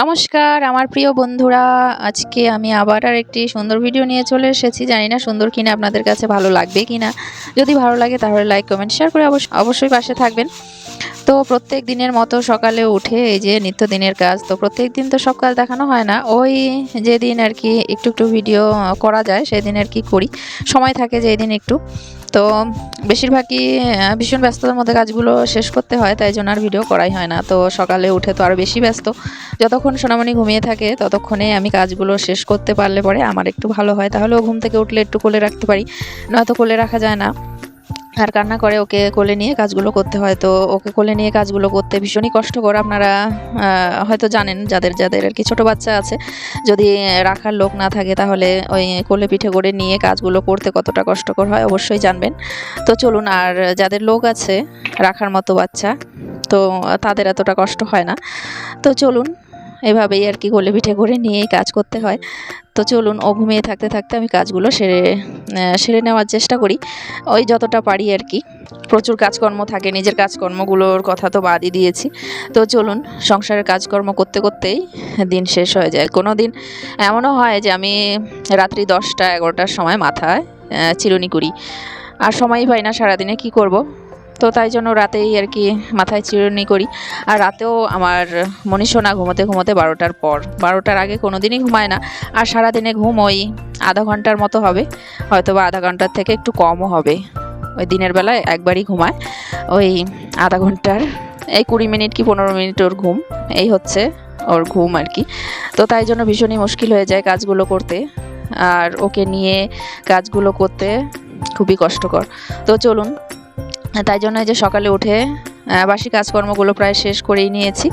নমস্কার, আমার প্রিয় বন্ধুরা। আজকে আমি আবার আর একটি সুন্দর ভিডিও নিয়ে চলে এসেছি। জানি না সুন্দর কিনা, আপনাদের কাছে ভালো লাগবে কিনা। যদি ভালো লাগে তাহলে লাইক কমেন্ট শেয়ার করে অবশ্য অবশ্যই পাশে থাকবেন। তো প্রত্যেক দিনের মতো সকালে উঠে এই যে নিত্যদিনের কাজ, তো প্রত্যেক দিন তো সব কাজ দেখানো হয় না। ওই যেদিন আর কি একটু একটু ভিডিও করা যায়, সেদিন আর কি করি। সময় থাকে যে দিন একটু। তো বেশিরভাগই ভীষণ ব্যস্ততার মধ্যে কাজগুলো শেষ করতে হয়, তাই জন্য আর ভিডিও করাই হয় না। তো সকালে উঠে তো আরও বেশি ব্যস্ত। যতক্ষণ সোনামণি ঘুমিয়ে থাকে, ততক্ষণে আমি কাজগুলো শেষ করতে পারলে পরে আমার একটু ভালো হয়। তাহলেও ঘুম থেকে উঠলে একটু কোলে রাখতে পারি। নয়তো কোলে রাখা যায় না। আর কান্না করে ওকে কোলে নিয়ে কাজগুলো করতে হয়। তো ওকে কোলে নিয়ে কাজগুলো করতে ভীষণই কষ্টকর আপনারা হয়তো জানেন যাদের যাদের আর কি ছোটো বাচ্চা আছে। যদি রাখার লোক না থাকে তাহলে ওই কোলে পিঠে করে নিয়ে কাজগুলো করতে কতটা কষ্টকর হয় অবশ্যই জানবেন। তো চলুন, আর যাদের লোক আছে, রাখার মতো বাচ্চা, তো তাদের এতটা কষ্ট হয় না। তো চলুন এভাবেই আর কি কোলে পিঠে করে নিয়েই কাজ করতে হয়। তো চলুন, ও ঘুমিয়ে থাকতে থাকতে আমি কাজগুলো সেরে সেরে নেওয়ার চেষ্টা করি। ওই যতটা পারি আর কি। প্রচুর কাজকর্ম থাকে, নিজের কাজকর্মগুলোর কথা তো বাদই দিয়েছি। তো চলুন, সংসারের কাজকর্ম করতে করতেই দিন শেষ হয়ে যায়। কোনো দিন এমনও হয় যে আমি রাত্রি দশটা, এগারোটার সময় মাথায় চিরুনি করি। আর সময়ই পাই না সারাদিনে কি করব? তো তাই জন্য রাতেই আর কি মাথায় চিরুনি করি। আর রাতেও আমার মনীষণা ঘুমোতে ঘুমোতে বারোটার পর। বারোটার আগে কোনো দিনই ঘুমায় না। আর সারাদিনে ঘুম ওই আধা ঘণ্টার মতো হবে। হয়তো বা আধা ঘণ্টার থেকে একটু কমও হবে। ওই দিনের বেলায় একবারই ঘুমায়। ওই আধা ঘণ্টার, এই কুড়ি মিনিট কি পনেরো মিনিট ওর ঘুম। এই হচ্ছে ওর ঘুম আর কি। তো তাই জন্য ভীষণই মুশকিল হয়ে যায় কাজগুলো করতে। আর ওকে নিয়ে কাজগুলো করতে খুবই কষ্টকর। তো চলুন তাই জন্য যে সকালে উঠে বাসি কাজকর্মগুলো প্রায় শেষ করেই নিয়েছি।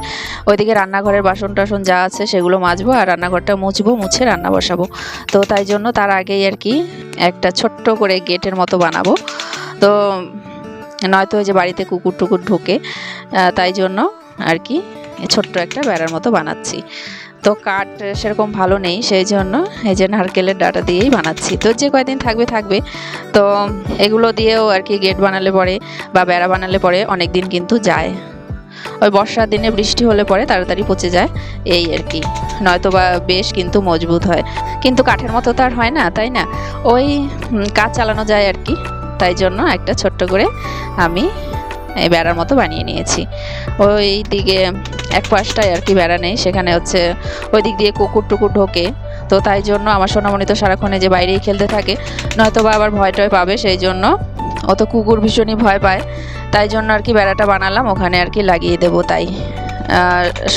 ওইদিকে রান্নাঘরের বাসন টাসন যা আছে সেগুলো মাজবো আর রান্নাঘরটা মুছবো, মুছে রান্না বসাবো। তো তাই জন্য তার আগেই আর কি একটা ছোট্ট করে গেটের মতো বানাবো। তো নয়তো যে বাড়িতে কুকুর টুকুর ঢুকে তাই জন্য আর কি ছোট্ট একটা বেড়ার মতো বানাচ্ছি। তো কাঠ সেরকম ভালো নেই, সেই জন্য এই যে নারকেলের ডাটা দিয়েই বানাচ্ছি। তো যে কয়দিন থাকবে থাকবে। তো এগুলো দিয়েও আর কি গেট বানালে পরে বা বেড়া বানালে পরে অনেক দিন কিন্তু যায়। ওই বর্ষার দিনে বৃষ্টি হলে পরে তাড়াতাড়ি পচে যায়, এই আর কি। নয়তো বা বেশ কিন্তু মজবুত হয়। কিন্তু কাঠের মতো তো আর হয় না, তাই না? ওই কাজ চালানো যায় আর কি। তাই জন্য একটা ছোট্ট করে আমি এই বেড়ার মতো বানিয়ে নিয়েছি। ওই দিকে এক আর কি বেড়া নেই, সেখানে হচ্ছে ওই দিক দিয়ে কুকুর টুকুর ঢোকে। তো তাই জন্য আমার সোনামণি তো সারাক্ষণে যে বাইরেই খেলতে থাকে নয়তো বা আবার ভয় টয় পাবে সেই জন্য। অত কুকুর ভীষণই ভয় পায়, তাই জন্য আর কি বেড়াটা বানালাম, ওখানে আর কি লাগিয়ে দেবো তাই।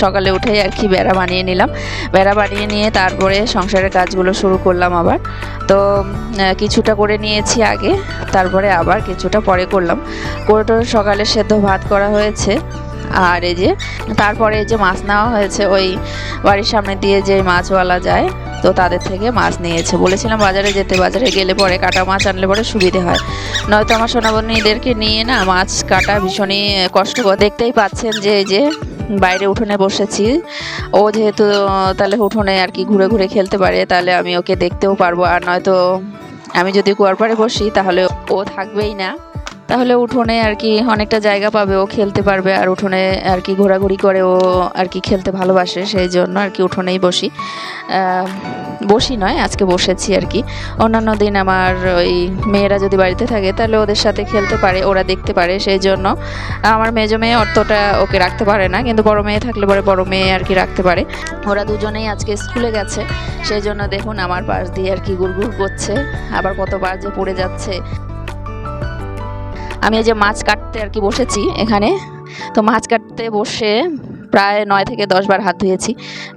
সকালে উঠেই আর কি বেড়া বানিয়ে নিলাম। বেড়া বানিয়ে নিয়ে তারপরে সংসারের কাজগুলো শুরু করলাম আবার। তো কিছুটা করে নিয়েছি আগে, তারপরে আবার কিছুটা পরে করলাম। করে সকালে সেদ্ধ ভাত করা হয়েছে। আর এই যে, তারপরে যে মাছ নেওয়া হয়েছে, ওই বাড়ির সামনে দিয়ে যে মাছওয়ালা যায়, তো তাদের থেকে মাছ নিয়েছে। বলেছিলাম বাজারে যেতে, বাজারে গেলে পরে কাটা মাছ আনলে পরে সুবিধে হয়। নয়তো আমার সোনাবনীদেরকে নিয়ে না মাছ কাটা ভীষণই কষ্টকর দেখতেই পাচ্ছেন যে যে বাইরে উঠোনে বসেছি। ও যেহেতু, তাহলে উঠোনে আর কি ঘুরে ঘুরে খেলতে পারে, তাহলে আমি ওকে দেখতেও পারব। আর নয়তো আমি যদি কুয়ার পাড়ে বসি, তাহলে ও থাকবেই না। তাহলে উঠোনে আর কি অনেকটা জায়গা পাবে, ও খেলতে পারবে আর উঠোনে আর কি ঘোরাঘুরি করে ও আর কি খেলতে ভালোবাসে, সেই জন্য আর কি উঠোনেই বসি। বসি নয়, আজকে বসেছি আর কি। অন্যান্য দিন আমার ওই মেয়েরা যদি বাড়িতে থাকে, তাহলে ওদের সাথে খেলতে পারে, ওরা দেখতে পারে, সেই জন্য। আমার মেজো মেয়ে অতটা ওকে রাখতে পারে না, কিন্তু বড় মেয়ে থাকলে পরে বড় মেয়ে আর কি রাখতে পারে। ওরা দুজনেই আজকে স্কুলে গেছে, সেই জন্য দেখুন আমার পাশ দিয়ে আর কি গুড়গুড় করছে, আবার কতবার যে পড়ে যাচ্ছে। আমি এই যে মাছ কাটতে আর কি বসেছি এখানে তো মাছ কাটতে বসে প্রায় নয় থেকে দশ বার হাত ধুয়েছি।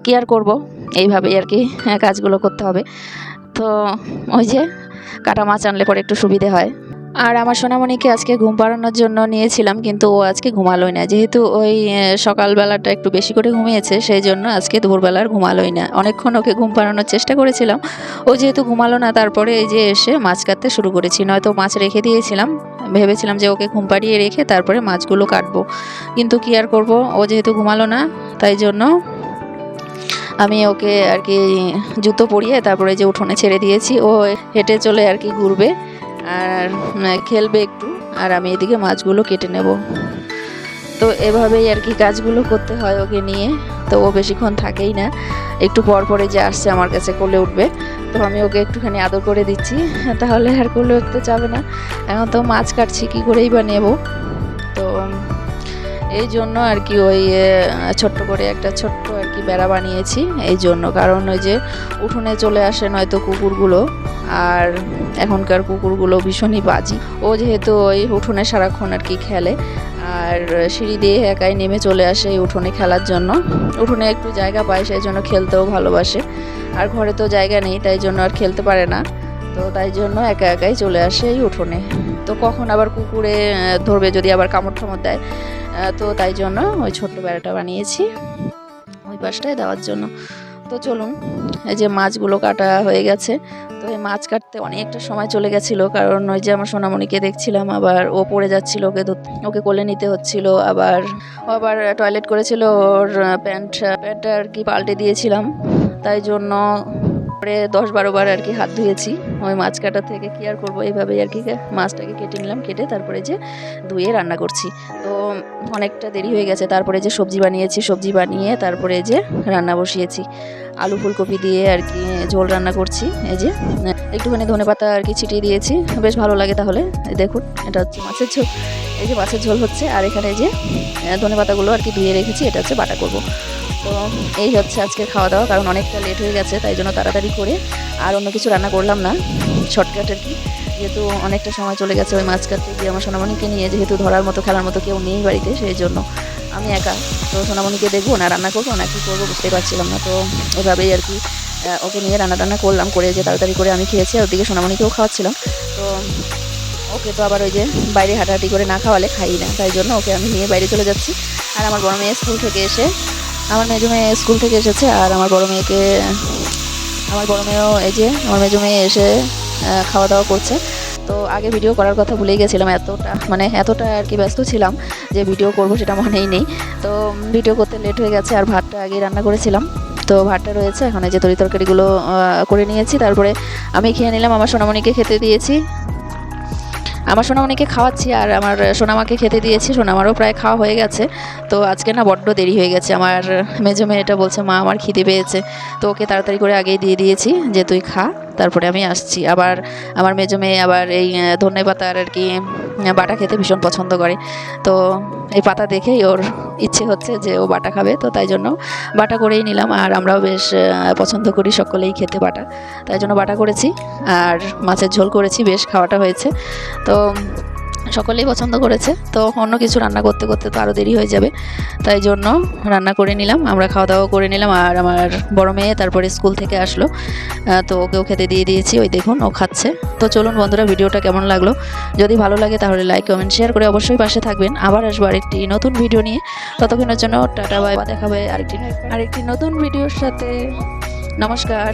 কী আর করব? এইভাবেই আর কি হ্যাঁ, কাজগুলো করতে হবে। তো ওই যে কাটা মাছ আনলে পরে একটু সুবিধে হয়। আর আমার সোনামণিকে আজকে ঘুম পাড়ানোর জন্য নিয়েছিলাম, কিন্তু ও আজকে ঘুমালোই না। যেহেতু ওই সকালবেলাটা একটু বেশি করে ঘুমিয়েছে, সেই জন্য আজকে দুপুরবেলার ঘুমালোই না। অনেকক্ষণ ওকে ঘুম পাড়ানোর চেষ্টা করেছিলাম। ও যেহেতু ঘুমালো না, তারপরে এই যে এসে মাছ কাটতে শুরু করেছি। নয়তো মাছ রেখে দিয়েছিলাম, ভেবেছিলাম যে ওকে ঘুম পাড়িয়ে রেখে তারপরে মাছগুলো কাটবো। কিন্তু কি আর করব? ও যেহেতু ঘুমালো না, তাই জন্য আমি ওকে আর কি জুতো পরিয়ে তারপরে যে উঠোনে ছেড়ে দিয়েছি, ও হেঁটে চলে আর কি ঘুরবে। আর খেলবে একটু, আর আমি এদিকে মাছগুলো কেটে নেব। তো এভাবেই আর কি কাজগুলো করতে হয় ওকে নিয়ে, তো ও বেশিক্ষণ থাকেই না। একটু পর পরে যে আসছে আমার কাছে কোলে উঠবে, তো আমি ওকে একটুখানি আদর করে দিচ্ছি। তাহলে আর কোলে উঠতে যাবে না। এখন তো মাছ কাটছি, কী করেই বা নেব? তো, এই জন্য আর কি ওই ছোট্ট করে একটা ছোট্ট আর কি বেড়া বানিয়েছি। এই জন্য, কারণ ওই যে উঠোনে চলে আসে নয়তো কুকুরগুলো। আর এখনকার কুকুরগুলো ভীষণই বাজি। ও যেহেতু ওই উঠোনে সারাক্ষণ আর কি খেলে, আর সিঁড়ি দিয়ে একাই নেমে চলে আসে এই উঠোনে খেলার জন্য। উঠোনে একটু জায়গা পায়, সেই জন্য খেলতেও ভালোবাসে। আর ঘরে তো জায়গা নেই, তাই জন্য আর খেলতে পারে না। তো তাই জন্য একা একাই চলে আসে এই উঠোনে। তো কখন আবার কুকুরে ধরবে যদি আবার কামড় ঠামড় দেয়? তো তাই জন্য ওই ছোট্ট বেড়াটা বানিয়েছি। ওই পাশটায় দেওয়ার জন্য। তো চলুন, এই যে মাছগুলো কাটা হয়ে গেছে। তো এই মাছ কাটতে অনেকটা সময় চলে গেছিল, কারণ ওই যে আমার সোনামণিকে দেখছিলাম, আবার ও পড়ে যাচ্ছিল, ওকে ওকে কোলে নিতে হচ্ছিল, আবার ও আবার টয়লেট করেছিল, ওর প্যান্ট, প্যান্টটা আর কি পাল্টে দিয়েছিলাম। তাই জন্য পরে দশ বারো বার আর কি হাত ধুয়েছি। ওই মাছ কাটা থেকে কি আর করব? এইভাবে আর কি মাছটাকে কেটে নিলাম, কেটে তারপরে যে ধুয়ে রান্না করছি। তো অনেকটা দেরি হয়ে গেছে। তারপরে যে সবজি বানিয়েছি, সবজি বানিয়ে তারপরে যে রান্না বসিয়েছি। আলু ফুলকপি দিয়ে আর কি ঝোল রান্না করছি, এই যে। একটুখানি ধনে পাতা আর কি ছিটিয়ে দিয়েছি, বেশ ভালো লাগে তাহলে দেখুন, এটা হচ্ছে মাছের ঝোল, এই যে মাছের ঝোল হচ্ছে, আর এখানে যে ধনে পাতাগুলো আর কি ধুয়ে রেখেছি, এটা হচ্ছে বাটা করব। তো এই হচ্ছে আজকে খাওয়া দাওয়া, কারণ অনেকটা লেট হয়ে গেছে, তাই জন্য তাড়াতাড়ি করে আর অন্য কিছু রান্না করলাম না শর্টকাট আর কি। যেহেতু অনেকটা সময় চলে গেছে ওই মাছ কাটতে গিয়ে আমার সোনামণিকে নিয়ে, যেহেতু ধরার মতো, খেলার মতো কেউ নেই বাড়িতে, সেই জন্য আমি একা। তো সোনামণিকে দেখব না রান্না করব না কী করব বুঝতে পারছিলাম না। তো এভাবেই আর কি ওকে নিয়ে রান্না টান্না করলাম, করে যে তাড়াতাড়ি করে আমি খেয়েছি, আর ওদিকে সোনামণিকেও খাওয়াচ্ছিলাম। তো ওকে তো আবার ওই যে বাইরে হাঁটাহাঁটি করে না খাওয়ালে খাই না, তাই জন্য ওকে আমি নিয়ে বাইরে চলে যাচ্ছি। আর আমার বড় মেয়ে স্কুল থেকে এসে, আমার মেজো মেয়ে স্কুল থেকে এসেছে, আর আমার বড় মেয়েকে, আমার বড় মেয়েও এই যে, আমার মেজো মেয়ে এসে খাওয়া দাওয়া করছে। তো আগে ভিডিও করার কথা ভুলেই গেছিলাম, এতটা মানে এতটা আর কি ব্যস্ত ছিলাম যে ভিডিও করব সেটা মনেই নেই। তো ভিডিও করতে লেট হয়ে গেছে আর ভাতটা আগে রান্না করেছিলাম। তো ভাতটা রয়েছে, এখন এই যে তরি তরকারিগুলো করে নিয়েছি। তারপরে আমি খেয়ে নিলাম আমার সোনামণিকে খেতে দিয়েছি। আমার সোনামণিকে খাওয়াচ্ছি আর আমার সোনামাকে খেতে দিয়েছি। সোনামারও প্রায় খাওয়া হয়ে গেছে। তো আজকে না বড্ড দেরি হয়ে গেছে। আমার মেজো মেয়েটা বলছে, মা, আমার খিদে পেয়েছে। তো ওকে তাড়াতাড়ি করে আগেই দিয়ে দিয়েছি যে, তুই খা। তারপরে আমি আসছি। আবার আমার মেজো মেয়ে আবার এই ধনে পাতার আর কি বাটা খেতে ভীষণ পছন্দ করে। তো এই পাতা দেখেই ওর ইচ্ছে হচ্ছে যে ও বাটা খাবে, তো তাই জন্য বাটা করেই নিলাম। আর আমরাও বেশ পছন্দ করি সকলেই খেতে বাটা। তাই জন্য বাটা করেছি। আর মাছের ঝোল করেছি, বেশ খাওয়াটা হয়েছে। তো সকলেই পছন্দ করেছে, তো অন্য কিছু রান্না করতে করতে তো আরও দেরি হয়ে যাবে। তাই জন্য রান্না করে নিলাম, আমরা খাওয়া দাওয়া করে নিলাম, আর আমার বড় মেয়ে তারপরে স্কুল থেকে আসলো। তো ওকেও খেতে দিয়ে দিয়েছি, ওই দেখুন, ও খাচ্ছে। তো চলুন বন্ধুরা, ভিডিওটা কেমন লাগল? যদি ভালো লাগে তাহলে লাইক কমেন্ট শেয়ার করে অবশ্যই পাশে থাকবেন। আবার আসব আরেকটি নতুন ভিডিও নিয়ে। ততক্ষণের জন্য টাটা বাই দেখাবে আরেকটি আরেকটি নতুন ভিডিওর সাথে। নমস্কার।